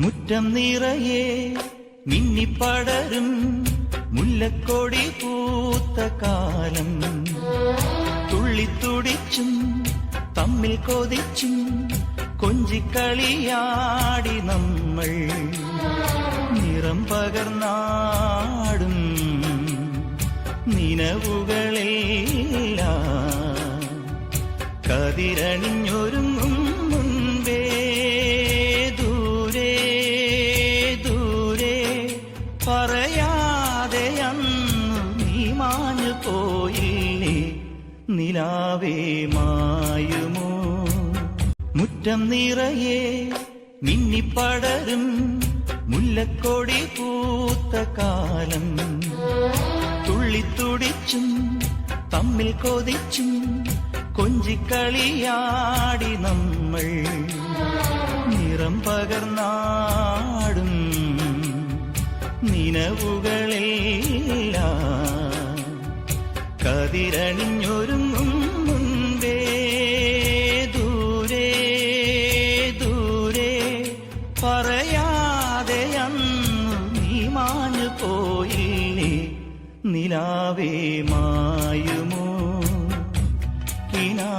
മുറ്റം നിറയെ മിന്നിപ്പടരും മുല്ലക്കൊടി പൂത്ത കാലം. തുള്ളിത്തുടിച്ചും തമ്മിൽ കൊതിച്ചും കൊഞ്ചിക്കളിയാടി നമ്മൾ. നിറം പകർന്നാടും നിലവുകളില്ല കതിരണിഞ്ഞൊരുങ്ങും പറയാതെ അന്നു നീ മാഞ്ഞു നിലാവേ മായുമോ? മുറ്റം നിറയെ മിന്നിപ്പടരും മുല്ലക്കൊടി പൂത്ത കാലം. തുള്ളിത്തുടിച്ചും തമ്മിൽ കൊതിച്ചും കൊഞ്ചിക്കളിയാടി നമ്മൾ. നിറം പകർന്നാടും നിലവുകളെല്ലാം കതിരണിഞ്ഞൊരുങ്ങും നീ മാഞ്ഞു നിലാവേ മായുമോ? കിനാവും